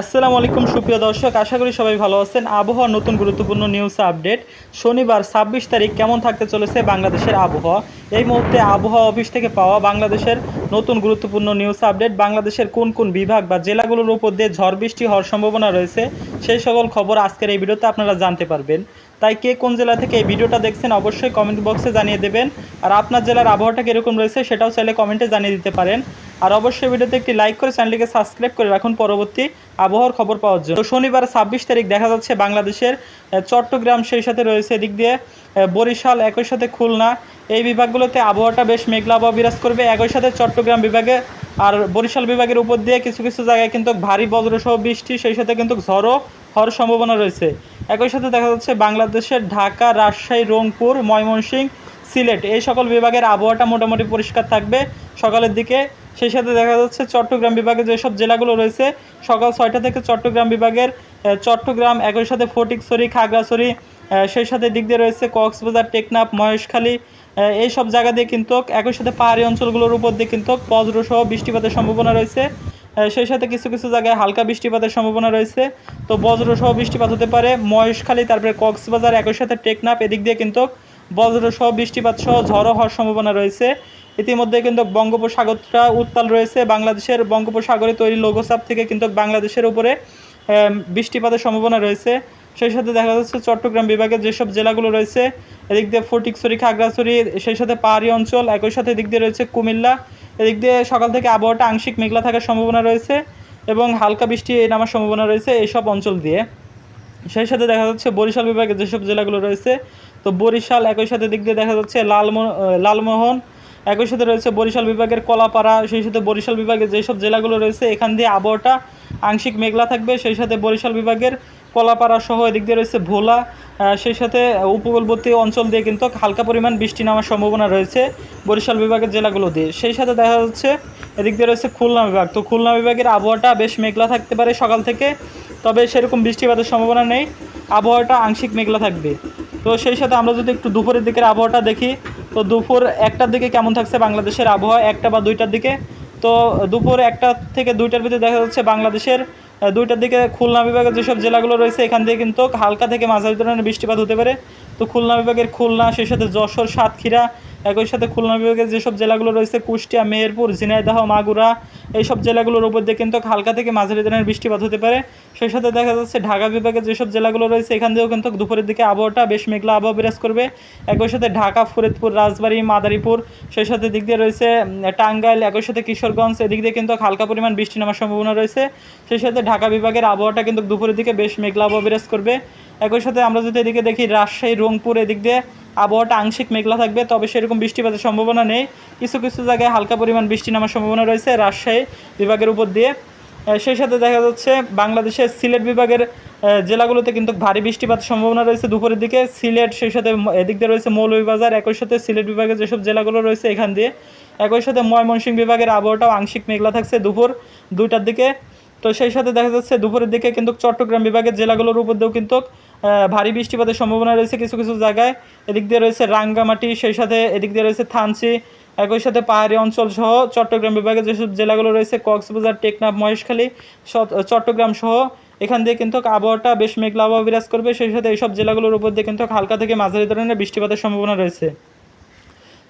আসসালামু আলাইকুম, সুপ্রিয় দর্শক। আশা করি সবাই ভালো আছেন। আবহাওয়ার নতুন গুরুত্বপূর্ণ নিউজ আপডেট শনিবার ছাব্বিশ তারিখ কেমন থাকতে চলেছে বাংলাদেশের আবহাওয়া? এই মুহূর্তে আবহাওয়া অফিস থেকে পাওয়া বাংলাদেশের নতুন গুরুত্বপূর্ণ নিউজ আপডেট বাংলাদেশের কোন কোন বিভাগ বা জেলাগুলোর উপর দিয়ে ঝড় বৃষ্টি হওয়ার সম্ভাবনা রয়েছে, সেই সকল খবর আজকের এই ভিডিওতে আপনারা জানতে পারবেন। তাই কে কোন জেলা থেকে এই ভিডিওটা দেখছেন অবশ্যই কমেন্ট বক্সে জানিয়ে দেবেন। আর আপনার জেলার আবহাওয়াটা কীরকম রয়েছে সেটাও চাইলে কমেন্টে জানিয়ে দিতে পারেন। আর অবশ্যই ভিডিওতে একটি লাইক করে চ্যানেলটিকে সাবস্ক্রাইব করে রাখুন পরবর্তী আবহাওয়ার খবর পাওয়ার জন্য। তো শনিবার ছাব্বিশ তারিখ দেখা যাচ্ছে বাংলাদেশের চট্টগ্রাম সেই সাথে রয়েছে, এদিক দিয়ে বরিশাল একই সাথে খুলনা। এই বিভাগগুলোতে আবহাওয়াটা বেশ মেঘলা আবহাওয়া বিরাজ করবে। একই সাথে চট্টগ্রাম বিভাগে আর বরিশাল বিভাগের উপর দিয়ে কিছু কিছু জায়গায় কিন্তু ভারী বজ্রসহ বৃষ্টি, সেই সাথে কিন্তু ঝড়ও হওয়ার সম্ভাবনা রয়েছে। একই সাথে দেখা যাচ্ছে বাংলাদেশের ঢাকা, রাজশাহী, রংপুর, ময়মনসিংহ, সিলেট এই সকল বিভাগের আবহাওয়াটা মোটামুটি পরিষ্কার থাকবে। সকালের দিকে সেই সাথে দেখা যাচ্ছে চট্টগ্রাম বিভাগে যেসব জেলাগুলো রয়েছে, সকাল ছয়টা থেকে চট্টগ্রাম বিভাগের চট্টগ্রাম, একই সাথে ফটিকছড়ি, খাগড়াছড়ি সেই সাথে দিক দিয়ে রয়েছে কক্সবাজার, টেকনাফ, মহেশখালী এই সব জায়গা দিয়ে কিন্তু, একই সাথে পাহাড়ি অঞ্চলগুলোর উপর দিয়ে কিন্তু বজ্রসহ বৃষ্টিপাতের সম্ভাবনা রয়েছে। সেই সাথে কিছু কিছু জায়গায় হালকা বৃষ্টিপাতের সম্ভাবনা রয়েছে। তো বজ্রসহ বৃষ্টিপাত হতে পারে মহেশখালী, তারপরে কক্সবাজার, একই সাথে টেকনাফ, এদিক দিয়ে কিন্তু বজ্রসহ বৃষ্টিপাত সহ ঝড়ও হওয়ার সম্ভাবনা রয়েছে। ইতিমধ্যে কিন্তু বঙ্গোপসাগরটা উত্তাল রয়েছে। বাংলাদেশের বঙ্গোপসাগরে তৈরি লঘুচাপ থেকে কিন্তু বাংলাদেশের উপরে বৃষ্টিপাতের সম্ভাবনা রয়েছে। সেই সাথে দেখা যাচ্ছে চট্টগ্রাম বিভাগের যেসব জেলাগুলো রয়েছে, এদিক দিয়ে ফটিকছড়ি, খাগড়াছড়ি, সেই সাথে পাহাড়ি অঞ্চল, একই সাথে এদিক দিয়ে রয়েছে কুমিল্লা, এদিক দিয়ে সকাল থেকে আবহাওয়াটা আংশিক মেঘলা থাকার সম্ভাবনা রয়েছে এবং হালকা বৃষ্টি নামার সম্ভাবনা রয়েছে এইসব অঞ্চল দিয়ে। সেই সাথে দেখা যাচ্ছে বরিশাল বিভাগে যেসব জেলাগুলো রয়েছে, তো বরিশাল একই সাথে দিক দিয়ে দেখা যাচ্ছে লালমোহন লালমোহন, একই সাথে রয়েছে বরিশাল বিভাগের কলাপাড়া, সেই সাথে বরিশাল বিভাগের যেসব জেলাগুলো রয়েছে, এখান দিয়ে আবহাওয়াটা আংশিক মেঘলা থাকবে, সেই সাথে বরিশাল বিভাগের কলাপাড়া সহ এদিক দিয়ে রয়েছে ভোলা সেই সাথে উপকূলবর্তী অঞ্চল দিয়ে কিন্তু হালকা পরিমাণ বৃষ্টি নামার সম্ভাবনা রয়েছে বরিশাল বিভাগের জেলাগুলো দিয়ে। সেই সাথে দেখা যাচ্ছে এদিক দিয়ে রয়েছে খুলনা বিভাগ, তো খুলনা বিভাগের আবহাওয়াটা বেশ মেঘলা থাকতে পারে সকাল থেকে তবে সেরকম বৃষ্টিপাতের সম্ভাবনা নেই। আবহাওয়াটা আংশিক মেঘলা থাকবে। তো সেই সাথে আমরা যদি একটু দুপুরের দিকের আবহাওয়াটা দেখি, তো দুপুর একটার দিকে কেমন থাকছে বাংলাদেশের আবহাওয়া? একটা বা দুইটার দিকে। তো দুপুর একটা থেকে দুইটার ভিতরে দেখা যাচ্ছে বাংলাদেশের দুইটার দিকে খুলনা বিভাগের যেসব জেলাগুলো রয়েছে, এখান থেকে কিন্তু হালকা থেকে মাঝারি ধরনের বৃষ্টিপাত হতে পারে। তো খুলনা বিভাগের খুলনা, সেই সাথে যশোর, সাতক্ষীরা একই সাথে খুলনা বিভাগের যেসব জেলাগুলো রয়েছে, কুষ্টিয়া, মেহেরপুর, ঝিনাইদহ, মাগুরা, এইসব জেলাগুলোর উপর দিয়ে কিন্তু হালকা থেকে মাঝারি ধরনের বৃষ্টিপাত হতে পারে। সেই সাথে দেখা যাচ্ছে ঢাকা বিভাগের যেসব জেলাগুলো রয়েছে, এখান দিয়েও কিন্তু দুপুরের দিকে আবহাওয়াটা বেশ মেঘলা আবহাওয়া বিরাজ করবে। একই সাথে ঢাকা, ফরিদপুর, রাজবাড়ী, মাদারীপুর, সেই সাথে দিক দিয়ে রয়েছে টাঙ্গাইল, একই সাথে কিশোরগঞ্জ, এদিক দিয়ে কিন্তু হালকা পরিমাণ বৃষ্টি নামার সম্ভাবনা রয়েছে। সেই সাথে ঢাকা বিভাগের আবহাওয়াটা কিন্তু দুপুরের দিকে বেশ মেঘলা আবহাওয়া বিরাজ করবে। একই সাথে আমরা যদি এদিকে দেখি, রাজশাহী, রংপুর, এদিক দিয়ে আবহাওয়াটা আংশিক মেঘলা থাকবে, তবে সেরকম বৃষ্টিপাতের সম্ভাবনা নেই। কিছু কিছু জায়গায় হালকা পরিমাণ বৃষ্টি নামার সম্ভাবনা রয়েছে, রাজশাহী বিভাগের উপর দিয়ে। সেই সাথে দেখা যাচ্ছে বাংলাদেশের সিলেট বিভাগের জেলাগুলোতে কিন্তু ভারী বৃষ্টিপাতের সম্ভাবনা রয়েছে দুপুরের দিকে। সিলেট, সেই সাথে এদিক দিয়ে রয়েছে মৌলভীবাজার, একই সাথে সিলেট বিভাগের যেসব জেলাগুলো রয়েছে এখান দিয়ে। একই সাথে ময়মনসিংহ বিভাগের আবহাওয়াটাও আংশিক মেঘলা থাকছে দুপুর দুইটার দিকে। তো সেই সাথে দেখা যাচ্ছে দুপুরের দিকে কিন্তু চট্টগ্রাম বিভাগের জেলাগুলোর উপর দিয়েও কিন্তু ভারী বৃষ্টিপাতের সম্ভাবনা রয়েছে কিছু কিছু জায়গায়। এদিক দিয়ে রয়েছে রাঙ্গামাটি, সেই সাথে এদিক দিয়ে রয়েছে থানচি, একই সাথে পাহাড়ি অঞ্চল সহ চট্টগ্রাম বিভাগের যেসব জেলাগুলো রয়েছে, কক্সবাজার, টেকনাফ, মহেশখালী চট্টগ্রাম সহ, এখান দিয়ে কিন্তু আবহাওয়াটা বেশ মেঘলা বিরাজ করবে। সেই সাথে এইসব জেলাগুলোর উপর দিয়ে কিন্তু হালকা থেকে মাঝারি ধরনের বৃষ্টিপাতের সম্ভাবনা রয়েছে।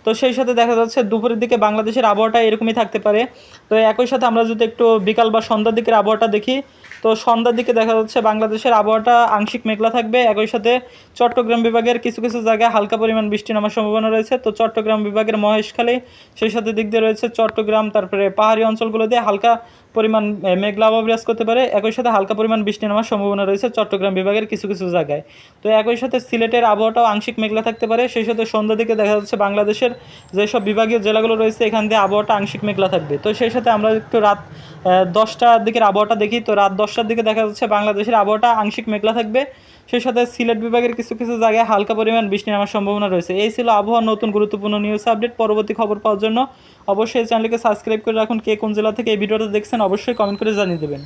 তো সেই সাথে দেখা যাচ্ছে দুপুরের দিকে বাংলাদেশের আবহাওয়াটা এরকমই থাকতে পারে। তো একই সাথে আমরা যদি একটু বিকাল বা সন্ধ্যার দিকের আবহাওয়াটা দেখি, তো সন্ধ্যার দিকে দেখা যাচ্ছে বাংলাদেশের আবহাওয়াটা আংশিক মেঘলা থাকবে। একই সাথে চট্টগ্রাম বিভাগের কিছু কিছু জায়গায় হালকা পরিমাণ বৃষ্টি নামার সম্ভাবনা রয়েছে। তো চট্টগ্রাম বিভাগের মহেশখালী, সেই সাথে দিক দিয়ে রয়েছে চট্টগ্রাম, তারপরে পাহাড়ি অঞ্চলগুলো দিয়ে হালকা পরিমাণ মেঘলা আবহাওয়া বিরাজ করতে পারে। একই সাথে হালকা পরিমাণ বৃষ্টি নামার সম্ভাবনা রয়েছে চট্টগ্রাম বিভাগের কিছু কিছু জায়গায়। তো একই সাথে সিলেটের আবহাওয়াটাও আংশিক মেঘলা থাকতে পারে। সেই সাথে সন্ধ্যা দিকে দেখা যাচ্ছে বাংলাদেশের যেসব বিভাগীয় জেলাগুলো রয়েছে, এখান দিয়ে আবহাওয়াটা আংশিক মেঘলা থাকবে। তো সেই সাথে আমরা একটু রাত দশটার দিকের আবহাওয়াটা দেখি। তো রাত দশটার দিকে দেখা যাচ্ছে বাংলাদেশের আবহাওয়াটা আংশিক মেঘলা থাকবে। সেই সাথে সিলেট বিভাগের কিছু কিছু জায়গায় হালকা পরিমাণ বৃষ্টি নামার সম্ভাবনা রয়েছে। এই ছিল আবহাওয়ার নতুন গুরুত্বপূর্ণ নিউজ আপডেট পরবর্তী খবর পাওয়ার জন্য অবশ্যই চ্যানেলকে সাবস্ক্রাইব করে রাখুন। কে কোন জেলা থেকে এই ভিডিওটা দেখছেন, অবশ্যই কমেন্ট করে জানিয়ে দেবেন।